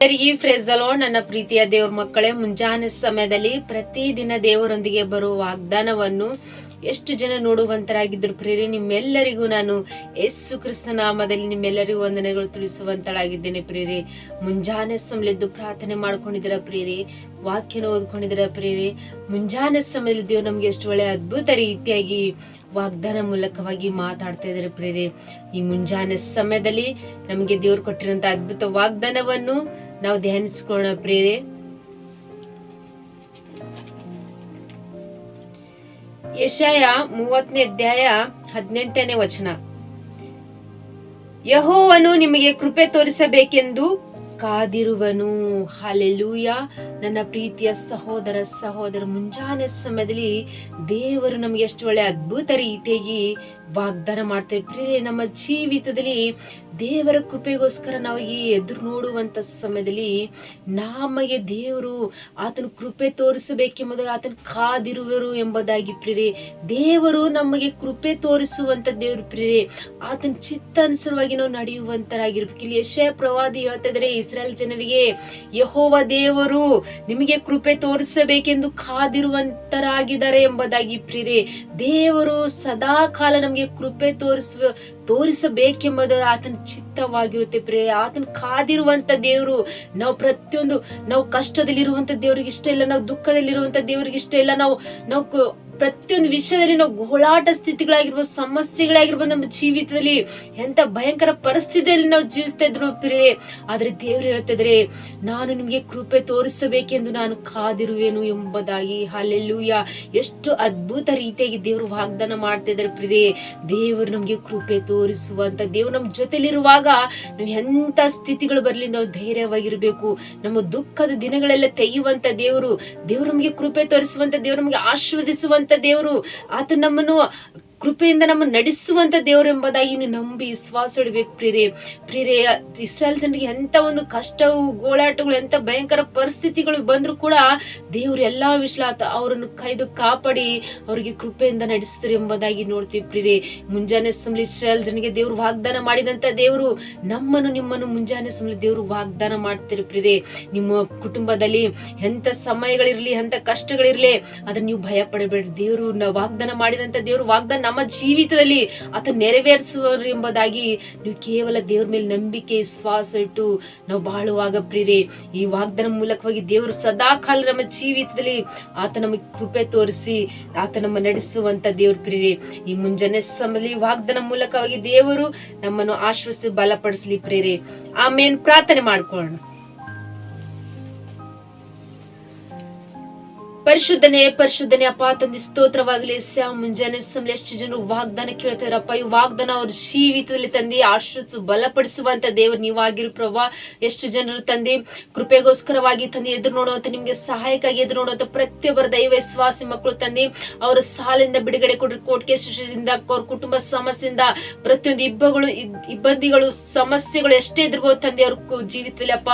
ಈ ಫ್ರೆಜಲೋ ನನ್ನ ಪ್ರೀತಿಯ ದೇವ್ರ ಮಕ್ಕಳೇ, ಮುಂಜಾನೆ ಸಮಯದಲ್ಲಿ ಪ್ರತಿದಿನ ದೇವರೊಂದಿಗೆ ಬರುವ ವಾಗ್ದಾನವನ್ನು ಎಷ್ಟು ಜನ ನೋಡುವಂತರಾಗಿದ್ದರು ಪ್ರೇರಿ ನಿಮ್ಮೆಲ್ಲರಿಗೂ ನಾನು ಯೇಸು ಕ್ರಿಸ್ತ ನಾಮದಲ್ಲಿ ನಿಮ್ಮೆಲ್ಲರಿಗೂ ವಂದನೆಗಳು ತಿಳಿಸುವಂತಳಾಗಿದ್ದೇನೆ ಪ್ರೇರಿ ಮುಂಜಾನೆ ಸಮಯದ್ದು ಪ್ರಾರ್ಥನೆ ಮಾಡ್ಕೊಂಡಿದ್ರ ಪ್ರೇರಿ ವಾಕ್ಯನ ಓದ್ಕೊಂಡಿದ್ರ ಪ್ರೇರಿ ಮುಂಜಾನೆ ಸಮಯದಲ್ಲಿ ದೇವ್ರು ನಮ್ಗೆ ಎಷ್ಟು ಒಳ್ಳೆ ಅದ್ಭುತ ರೀತಿಯಾಗಿ ವಾಗ್ದಾನ ಮೂಲಕವಾಗಿ ಮಾತಾಡ್ತಾ ಇದ್ದಾರೆ ಪ್ರೇರೆ ಈ ಮುಂಜಾನೆ ಸಮಯದಲ್ಲಿ ನಮಗೆ ದೇವ್ರು ಕೊಟ್ಟಿರುವಂತ ಅದ್ಭುತ ವಾಗ್ದಾನವನ್ನು ನಾವು ಧ್ಯಾನಿಸ್ಕೊಳ್ಳೋಣ ಪ್ರೇರೆ ಯಶಯ ಮೂವತ್ತನೇ ಅಧ್ಯಾಯ ಹದಿನೆಂಟನೇ ವಚನ. ಯಹೋವನು ನಿಮಗೆ ಕೃಪೆ ತೋರಿಸಬೇಕೆಂದು ಕಾದಿರುವನು. ಹಾಲೆಲೂಯ ನನ್ನ ಪ್ರೀತಿಯ ಸಹೋದರ ಸಹೋದರ, ಮುಂಜಾನೆ ಸಮಯದಲ್ಲಿ ದೇವರು ನಮಗೆ ಎಷ್ಟು ಒಳ್ಳೆ ಅದ್ಭುತ ರೀತಿಯಾಗಿ ವಾಗ್ದಾನ ಮಾಡ್ತೇವೆ ಪ್ರೇರೆ ನಮ್ಮ ಜೀವಿತದಲ್ಲಿ ದೇವರ ಕೃಪೆಗೋಸ್ಕರ ನಾವು ಈ ಎದುರು ನೋಡುವಂತ ಸಮಯದಲ್ಲಿ ನಮಗೆ ದೇವರು ಆತನ ಕೃಪೆ ತೋರಿಸಬೇಕೆಂಬುದಾಗಿ, ಆತನ ಕಾದಿರುವರು ಎಂಬುದಾಗಿ ಪ್ರೇರೆ ದೇವರು ನಮಗೆ ಕೃಪೆ ತೋರಿಸುವಂತ ದೇವರು ಪ್ರೇರೆ ಆತನ ಚಿತ್ತ ಅನುಸಾರವಾಗಿ ನಾವು ನಡೆಯುವಂತರಾಗಿರ್ಬೇಕು ಇಲ್ಲಿ ಯಶಯ ಪ್ರವಾದಿ ಹೇಳ್ತಾ ಇಸ್ರಾಯೇಲ್ ಜನರಿಗೆ ಯಹೋವ ದೇವರು ನಿಮಗೆ ಕೃಪೆ ತೋರಿಸಬೇಕೆಂದು ಕಾದಿರುವಂತರಾಗಿದ್ದಾರೆ ಎಂಬುದಾಗಿ ಪ್ರಿಯರೇ, ದೇವರು ಸದಾ ಕಾಲ ನಮಗೆ ಕೃಪೆ ತೋರಿಸುವ ತೋರಿಸಬೇಕೆಂಬುದು ಆತನ ಚಿತ್ತವಾಗಿರುತ್ತೆ ಪ್ರೇ ಆತನ ಕಾದಿರುವಂತ ದೇವರು. ನಾವು ಪ್ರತಿಯೊಂದು ನಾವು ಕಷ್ಟದಲ್ಲಿ ಇರುವಂತ ದೇವ್ರಿಗೆ ಇಷ್ಟ ಇಲ್ಲ, ನಾವು ದುಃಖದಲ್ಲಿರುವಂತ ದೇವ್ರಿಗೆ ಇಷ್ಟ ಇಲ್ಲ, ನಾವು ನಾವು ಪ್ರತಿಯೊಂದು ವಿಷಯದಲ್ಲಿ ನಾವು ಗೋಳಾಟ ಸ್ಥಿತಿಗಳಾಗಿರ್ಬೋದು, ಸಮಸ್ಯೆಗಳಾಗಿರ್ಬೋದು ನಮ್ಮ ಜೀವಿತದಲ್ಲಿ, ಎಂತ ಭಯಂಕರ ಪರಿಸ್ಥಿತಿಯಲ್ಲಿ ನಾವು ಜೀವಿಸ್ತಾ ಇದ್ರು ಪ್ರೇ ಆದ್ರೆ ದೇವ್ರು ಹೇಳ್ತಿದ್ರೆ ನಾನು ನಿಮ್ಗೆ ಕೃಪೆ ತೋರಿಸಬೇಕೆಂದು ನಾನು ಕಾದಿರುವೆನು ಎಂಬುದಾಗಿ. ಅಲ್ಲೆಲ್ಲೂಯ ಎಷ್ಟು ಅದ್ಭುತ ರೀತಿಯಾಗಿ ದೇವರು ವಾಗ್ದಾನ ಮಾಡ್ತಾ ಇದ್ದಾರೆ ಪ್ರಿಯರೇ. ದೇವರು ನಮ್ಗೆ ಕೃಪೆ ತೋರಿಸುವಂತ ದೇವ್ರು ನಮ್ ಜೊತೆಲಿರುವಾಗ ನಾವು ಎಂತ ಸ್ಥಿತಿಗಳು ಬರ್ಲಿ ನಾವು ಧೈರ್ಯವಾಗಿರ್ಬೇಕು. ನಮ್ಮ ದುಃಖದ ದಿನಗಳೆಲ್ಲ ತೆಗೆಯುವಂತ ದೇವರು ದೇವರು ನಮಗೆ ಕೃಪೆ ತೋರಿಸುವಂತ ದೇವರು, ನಮಗೆ ಆಶೀರ್ವದಿಸುವಂತ ದೇವರು, ಆತ ನಮ್ಮನ್ನು ಕೃಪೆಯಿಂದ ನಮ್ಮ ನಡೆಸುವಂತ ದೇವರು ಎಂಬುದಾಗಿ ನಂಬಿ ವಿಶ್ವಾಸ ಇಡಬೇಕು ಪ್ರಿಯರೇ. ಪ್ರಿಯರೇ, ಇಸ್ರಾಯಲ್ ಜನರಿಗೆ ಎಂತ ಒಂದು ಕಷ್ಟವು, ಗೋಳಾಟಗಳು, ಎಂತ ಭಯಂಕರ ಪರಿಸ್ಥಿತಿಗಳು ಬಂದ್ರು ಕೂಡ ದೇವ್ರು ಎಲ್ಲಾ ವಿಶ್ಲಾತ ಅವರನ್ನು ಕೈದು ಕಾಪಾಡಿ ಅವರಿಗೆ ಕೃಪೆಯಿಂದ ನಡೆಸಿದ್ರು ಎಂಬುದಾಗಿ ನೋಡ್ತೀವಿ ಮುಂಜಾನೆ ಸಮಲಿ ಇಸ್ರಾಯಲ್ ಜನರಿಗೆ ದೇವ್ರು ವಾಗ್ದಾನ ಮಾಡಿದಂತ ದೇವರು ನಮ್ಮನ್ನು ನಿಮ್ಮನ್ನು ಮುಂಜಾನೆ ಸಮಲಿ ದೇವರು ವಾಗ್ದಾನ ಮಾಡ್ತಾರೆ ನಿಮ್ಮ ಕುಟುಂಬದಲ್ಲಿ ಎಂತ ಸಮಯಗಳಿರ್ಲಿ, ಎಂತ ಕಷ್ಟಗಳಿರ್ಲಿ, ಅದನ್ನ ನೀವು ಭಯ ಪಡಬೇಡಿ ದೇವರು ವಾಗ್ದಾನ ಮಾಡಿದಂತ ದೇವರು ವಾಗ್ದಾನ ನಮ್ಮ ಜೀವಿತದಲ್ಲಿ ಆತ ನೆರವೇರಿಸುವರು ಎಂಬುದಾಗಿ ನೀವು ಕೇವಲ ದೇವ್ರ ಮೇಲೆ ನಂಬಿಕೆ, ವಿಶ್ವಾಸ ಇಟ್ಟು ನಾವು ಬಾಳುವಾಗ ಪ್ರಿಯರೇ ಈ ವಾಗ್ದಾನ ಮೂಲಕವಾಗಿ ದೇವರು ಸದಾ ಕಾಲ ನಮ್ಮ ಜೀವಿತದಲ್ಲಿ ಆತ ನಮಗೆ ಕೃಪೆ ತೋರಿಸಿ ಆತ ನಮ್ಮ ನಡೆಸುವಂತ ದೇವ್ರ ಪ್ರಿಯರಿ, ಈ ಮುಂಜಾನೆ ಸಮಯದಲ್ಲಿ ವಾಗ್ದಾನ ಮೂಲಕವಾಗಿ ದೇವರು ನಮ್ಮನ್ನು ಆಶ್ವಸಿ ಬಲಪಡಿಸಲಿ ಪ್ರೇರಿ ಆಮೇನ್. ಪ್ರಾರ್ಥನೆ ಮಾಡ್ಕೊಳ್ಳೋಣ. ಪರಿಶುದ್ಧನೇ ಪರಿಶುದ್ಧನೇ, ಅಪ್ಪ ತಂದೆ, ಸ್ತೋತ್ರವಾಗಲಿ. ಸ್ಯಾ ಮುಂಜಾನೆ ಸಮಯ ಎಷ್ಟು ಜನರು ವಾಗ್ದಾನ ಕೇಳ್ತಾರಪ್ಪ ಈ ವಾಗ್ದಾನ ಅವ್ರ ಜೀವಿತದಲ್ಲಿ ತಂದೆ ಆಶ್ರಯಿಸು ಬಲಪಡಿಸುವಂತ ದೇವರು ಆಗಿರು ಪ್ರಭಾ ಎಷ್ಟು ಜನರು ತಂದೆ, ಕೃಪೆಗೋಸ್ಕರವಾಗಿ ತಂದೆ ಎದುರು ನೋಡುವಂತ, ನಿಮ್ಗೆ ಸಹಾಯಕ್ಕಾಗಿ ಎದುರು ನೋಡುವಂತ ಪ್ರತಿಯೊಬ್ಬರ ದೈವ ವಿಶ್ವಾಸಿ ಮಕ್ಕಳು ತಂದೆ, ಅವರ ಸಾಲಿಂದ ಬಿಡುಗಡೆ ಕೊಡ್ರಿ. ಕೋಟಿಕೆ ಶಿಕ್ಷದಿಂದ ಅವ್ರ ಕುಟುಂಬ ಸಮಸ್ಯೆಯಿಂದ, ಪ್ರತಿಯೊಂದು ಇಬ್ಬಗಳು ಇಬ್ಬಂದಿಗಳು ಸಮಸ್ಯೆಗಳು ಎಷ್ಟೇ ಎದುರುಗೋ ತಂದೆ, ಅವ್ರ ಜೀವಿತದಲ್ಲಿ ಅಪ್ಪ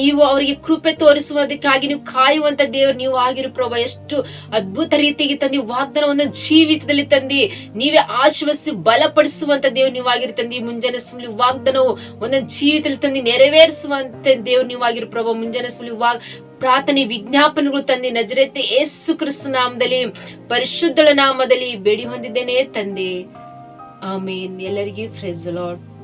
ನೀವು ಅವರಿಗೆ ಕೃಪೆ ತೋರಿಸುವುದಕ್ಕಾಗಿ ನೀವು ಕಾಯುವಂತ ದೇವರು ನೀವು ಆಗಿರು ಪ್ರಭಾ, ಎಷ್ಟು ಅದ್ಭುತ ರೀತಿಯಾಗಿ ತಂದಿ ವಾಗ್ದಾನವನ್ನು ಜೀವಿತದಲ್ಲಿ ತಂದಿ, ನೀವೇ ಆಶ್ವಸಿ ಬಲಪಡಿಸುವಂತ ದೇವ್ ನೀವು ಆಗಿರು ತಂದಿ. ಮುಂಜಾನೆ ಸುಮ್ಲಿ ವಾಗ್ದಾನವು ಒಂದೊಂದು ಜೀವಿತದಲ್ಲಿ ತಂದಿ, ನೆರವೇರಿಸುವಂತ ದೇವ್ ನೀವು ಆಗಿರು ಪ್ರಭಾ. ಮುಂಜಾನೆ ಸುಮ್ಲಿ ವಾಗ್, ಪ್ರಾರ್ಥನೆ, ವಿಜ್ಞಾಪನೆಗಳು ತಂದಿ, ನಜರೇತೆ ಏಸು ಕ್ರಿಸ್ತ ನಾಮದಲ್ಲಿ, ಪರಿಶುದ್ಧಳ ನಾಮದಲ್ಲಿ ಬೇಡಿ ಹೊಂದಿದ್ದೇನೆ ತಂದೆ. ಆಮೇನ್. ಎಲ್ಲರಿಗೂ ಫ್ರೆಜ್ ಲಾರ್ಡ್